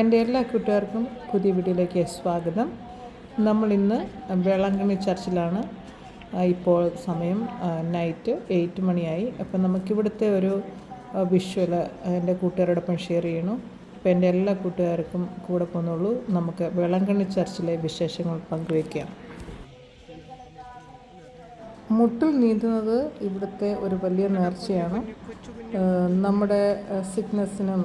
എന്റെ എല്ലാ കൂട്ടുകാർക്കും പുതിയ വീഡിയോയിലേക്ക് സ്വാഗതം. നമ്മളിന്ന് വേളാങ്കണ്ണി ചർച്ചിലാണ്. ഇപ്പോൾ സമയം നൈറ്റ് എയ്റ്റ് മണിയായി. അപ്പം നമുക്കിവിടുത്തെ ഒരു വിഷ്വൽ എന്റെ കൂട്ടുകാരോടൊപ്പം ഷെയർ ചെയ്യണം അപ്പോൾ എന്റെ എല്ലാ കൂട്ടുകാർക്കും കൂടെ പോന്നുള്ളൂ നമുക്ക് വേളാങ്കണ്ണി ചർച്ചിലെ വിശേഷങ്ങൾ പങ്കുവയ്ക്കാം. മുട്ടിൽ നീന്തുന്നത് ഇവിടുത്തെ ഒരു വലിയ നേർച്ചയാണ്. നമ്മുടെ സിക്നസ്സിനും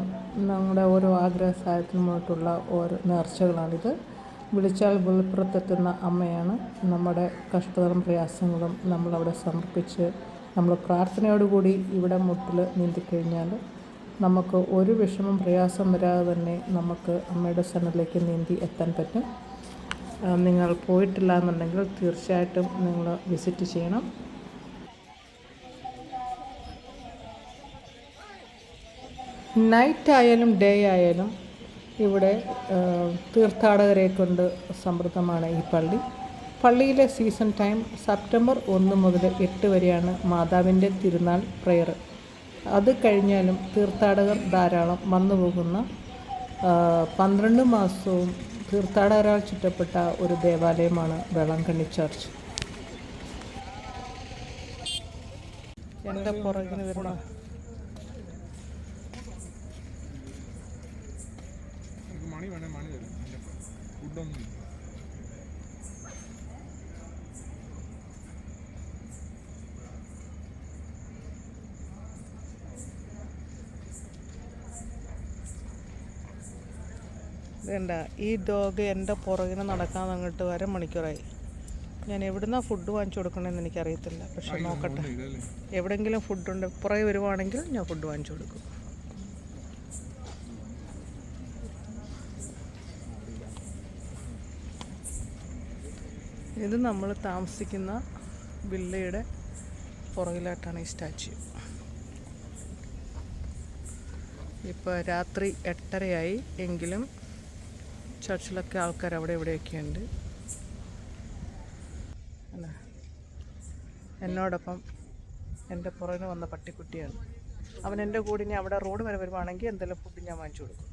നമ്മുടെ ഓരോ ആഗ്രഹ സഹായത്തിനുമായിട്ടുള്ള ഓരോ നേർച്ചകളാണിത്. വിളിച്ചാൽ വെളിപ്പുറത്തെത്തുന്ന അമ്മയാണ്. നമ്മുടെ കഷ്ടതകളും പ്രയാസങ്ങളും നമ്മളവിടെ സമർപ്പിച്ച് നമ്മൾ പ്രാർത്ഥനയോടുകൂടി ഇവിടെ മുട്ടിൽ നീന്തിക്കഴിഞ്ഞാൽ നമുക്ക് ഒരു വിഷമം പ്രയാസം വരാതെ തന്നെ നമുക്ക് അമ്മയുടെ സന്നിധിയിലേക്ക് നീന്തി എത്താൻ പറ്റും. നിങ്ങൾ പോയിട്ടില്ല എന്നുണ്ടെങ്കിൽ തീർച്ചയായിട്ടും നിങ്ങൾ വിസിറ്റ് ചെയ്യണം. നൈറ്റ് ആയാലും ഡേ ആയാലും ഇവിടെ തീർത്ഥാടകരെ കൊണ്ട് സമൃദ്ധമാണ് ഈ പള്ളി. പള്ളിയിലെ സീസൺ ടൈം സെപ്റ്റംബർ ഒന്ന് മുതൽ എട്ട് വരെയാണ് മാതാവിന്റെ തിരുനാൾ പ്രെയർ അത് കഴിഞ്ഞാലും തീർത്ഥാടകർ ധാരാളം വന്നു പോകുന്ന പന്ത്രണ്ട് മാസവും തീർത്ഥാടകരാൽ ചുറ്റപ്പെട്ട ഒരു ദേവാലയമാണ് വെള്ളംകണ്ണി ചർച്ച്. എന്റെ പുറകിന് വരുന്ന മണി വേണേ മണി തരും. ഫുഡൊന്നും ഇല്ല ഈ ഡോഗ് എന്റെ പുറകിന് നടക്കാൻ അങ്ങോട്ട് വരെ മണിക്കൂറായി. ഞാൻ എവിടുന്നാ ഫുഡ് വാങ്ങിച്ചു കൊടുക്കണമെന്ന് എനിക്കറിയത്തില്ല. പക്ഷെ നോക്കട്ടെ. എവിടെങ്കിലും എവിടെയെങ്കിലും ഫുഡുണ്ട് പുറകെ വരുവാണെങ്കിൽ ഞാൻ ഫുഡ് വാങ്ങിച്ചു കൊടുക്കും. ഇത് നമ്മൾ താമസിക്കുന്ന വില്ലയുടെ പുറകിലായിട്ടാണ് ഈ സ്റ്റാച്യു. ഇപ്പോൾ രാത്രി എട്ടരയായി. എങ്കിലും ചർച്ചിലൊക്കെ ആൾക്കാർ അവിടെ ഇവിടെയൊക്കെ ഉണ്ട്. എന്നോടൊപ്പം എന്റെ പുറകിന് വന്ന പട്ടിക്കുട്ടിയാണ്. അവൻ എന്റെ കൂടെ ഇനി അവിടെ റോഡ് വരെ വരുവാണെങ്കിൽ എന്തെല്ലാം ഫുഡ് ഞാൻ വാങ്ങിച്ചു കൊടുക്കും.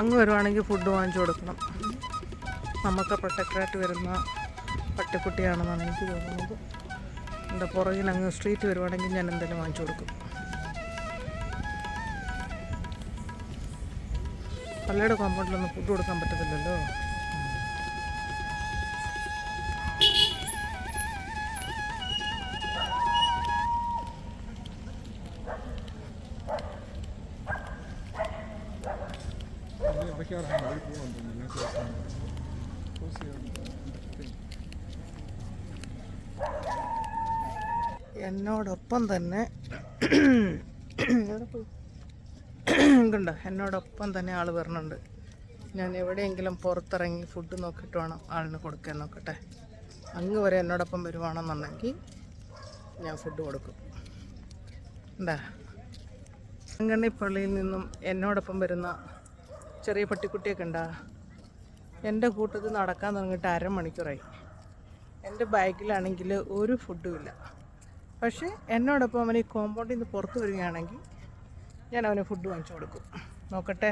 അങ്ങ് വരുവാണെങ്കിൽ ഫുഡ് വാങ്ങിച്ചു കൊടുക്കണം. നമുക്ക് പ്രൊട്ടക്ടറായിട്ട് വരുന്ന പട്ടിക്കുട്ടിയാണെന്നാണ് എനിക്ക് തോന്നുന്നത്. എന്റെ പുറകിൽ അങ്ങ് സ്ട്രീറ്റ് വരുവാണെങ്കിൽ ഞാൻ എന്തെങ്കിലും വാങ്ങിച്ചു കൊടുക്കും. പള്ളിയുടെ കോമ്പൗണ്ടിലൊന്നും ഫുഡ് കൊടുക്കാൻ പറ്റത്തില്ലല്ലോ? എന്നോടൊപ്പം തന്നെ എവിടെ എന്നോടൊപ്പം തന്നെ ആൾ വരണുണ്ട്. ഞാൻ എവിടെയെങ്കിലും പുറത്തിറങ്ങി ഫുഡ് നോക്കിയിട്ട് വേണം ആളിന് കൊടുക്കാൻ നോക്കട്ടെ. അങ്ങ് വരെ എന്നോടൊപ്പം വരുവാണെന്നുണ്ടെങ്കിൽ ഞാൻ ഫുഡ് കൊടുക്കും. എന്താ? അങ്ങണ്ണി പള്ളിയിൽ നിന്നും എന്നോടൊപ്പം വരുന്ന ചെറിയ പട്ടിക്കുട്ടിയൊക്കെ ഉണ്ടാ. എന്റെ കൂട്ടത്തിൽ നടക്കാൻ തുടങ്ങിയിട്ട് അരമണിക്കൂറായി. എന്റെ ബാഗിലാണെങ്കിൽ ഒരു ഫുഡും ഇല്ല. പക്ഷേ എന്നോടൊപ്പം അവൻ ഈ കോമ്പൗണ്ടിൽ നിന്ന് പുറത്ത് വരികയാണെങ്കിൽ ഞാൻ അവന് ഫുഡ് വാങ്ങിച്ചു കൊടുക്കും. നോക്കട്ടെ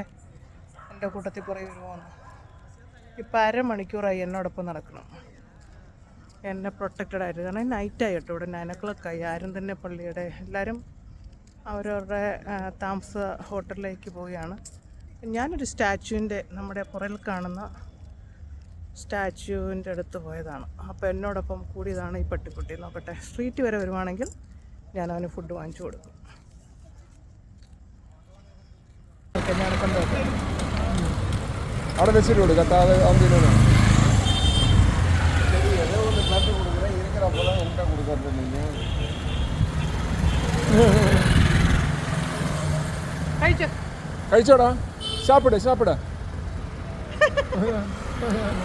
എന്റെ കൂട്ടത്തിൽ കുറേ വരുമോന്ന് ഇപ്പം അരമണിക്കൂറായി എന്നോടൊപ്പം നടക്കണം. എന്നെ പ്രൊട്ടക്റ്റഡ് ആയിരുന്നു കാരണം നൈറ്റ് ആയിട്ടോ ഇവിടെ നയൻ ഒ ക്ലോക്കായി ആരും തന്നെ പള്ളിയുടെ എല്ലാവരും അവരവരുടെ താമസ ഹോട്ടലിലേക്ക് പോവുകയാണ്. ഞാനൊരു സ്റ്റാച്ചുവിന്റെ നമ്മുടെ പുറകിൽ കാണുന്ന സ്റ്റാച്ചുവിന്റെ അടുത്ത് പോയതാണ്. അപ്പോൾ എന്നോടൊപ്പം കൂടിയതാണ് ഈ പട്ടിക്കുട്ടി. നോക്കട്ടെ സ്ട്രീറ്റ് വരെ വരുവാണെങ്കിൽ ഞാൻ അവന് ഫുഡ് വാങ്ങിച്ചു കൊടുക്കും. ഓക്കെ ഞാൻ കൊണ്ടുപോട്ടെ അവിടെ വെച്ചിട്ട് കൊടു കത്താതെ അവൻ തിന്നണം കഴിച്ചോ? കഴിച്ചോടാ. സാപ്പിട് സാപ്പിട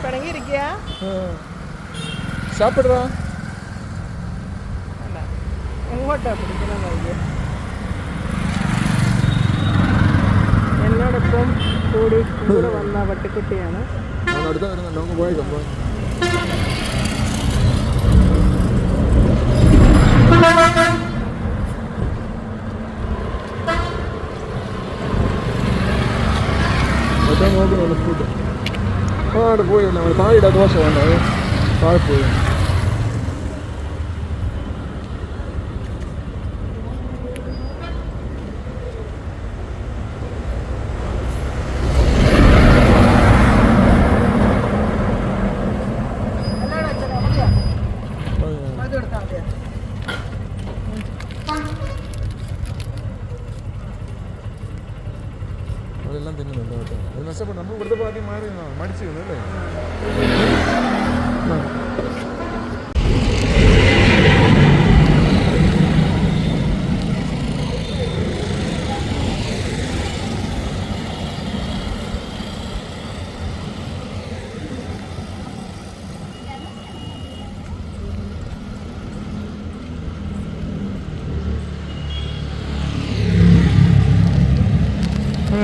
പിണങ്ങിയിരിക്കുക സാപ്പിടാ അല്ല എങ്ങോട്ടാ പിടിക്കണം വൈകി എന്നോടൊപ്പം കൂടി കൂടെ വന്ന പട്ടിക്കുട്ടിയാണ് അവൻ അടുത്ത വരുന്നുണ്ട് നമുക്ക് പോയേക്കാം പോയി അതാ നോക്കുന്നുണ്ട് ഫുഡ് അവിടെ പോയി താഴെ ദോശ വേണ്ട താഴെ പോയി. അതെല്ലാം തിന്നുന്നുണ്ട് അത് നഷ്ടപ്പെട്ടു. നമ്മൾ ഇവിടുത്തെ പാർട്ടി മാറി മടിച്ചു അല്ലേ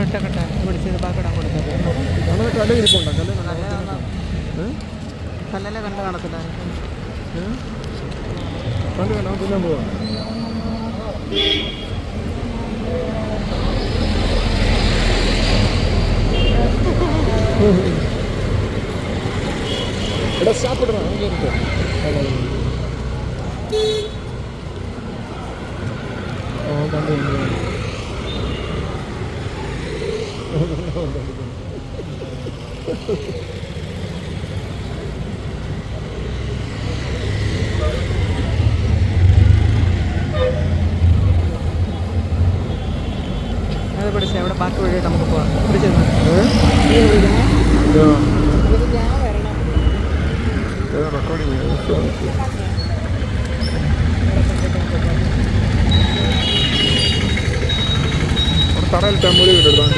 ഇട്ടക്കട്ടെ പിടിച്ചത് ബാക്കിടാൻ കൊടുത്തത്. കല്ലല്ലേ കണ്ട് കാണത്തില്ല കണ്ടു പോവാ എടാ സാപ്പിടണം കേട്ടോ ഓ കണ്ടു കണ്ടു അത് പിടിച്ച് അവിടെ ബാക്കി വഴിയായിട്ട് നമുക്ക് പോവാം വരണം റെക്കോർഡിങ് തറയിലിട്ട് മൂലി കിട്ടും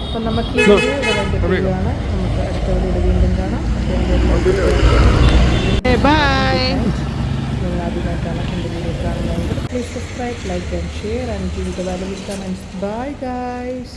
അപ്പം നമുക്ക് ഈ വീഡിയോ നമുക്ക് അടുത്ത വീഡിയോയിൽ വീണ്ടും കാണാം. Bye. നിങ്ങൾ ആദ്യമായിട്ടാണ് എൻ്റെ വീഡിയോ കാണുന്നതെങ്കിൽ please subscribe like and share and give the value comments bye guys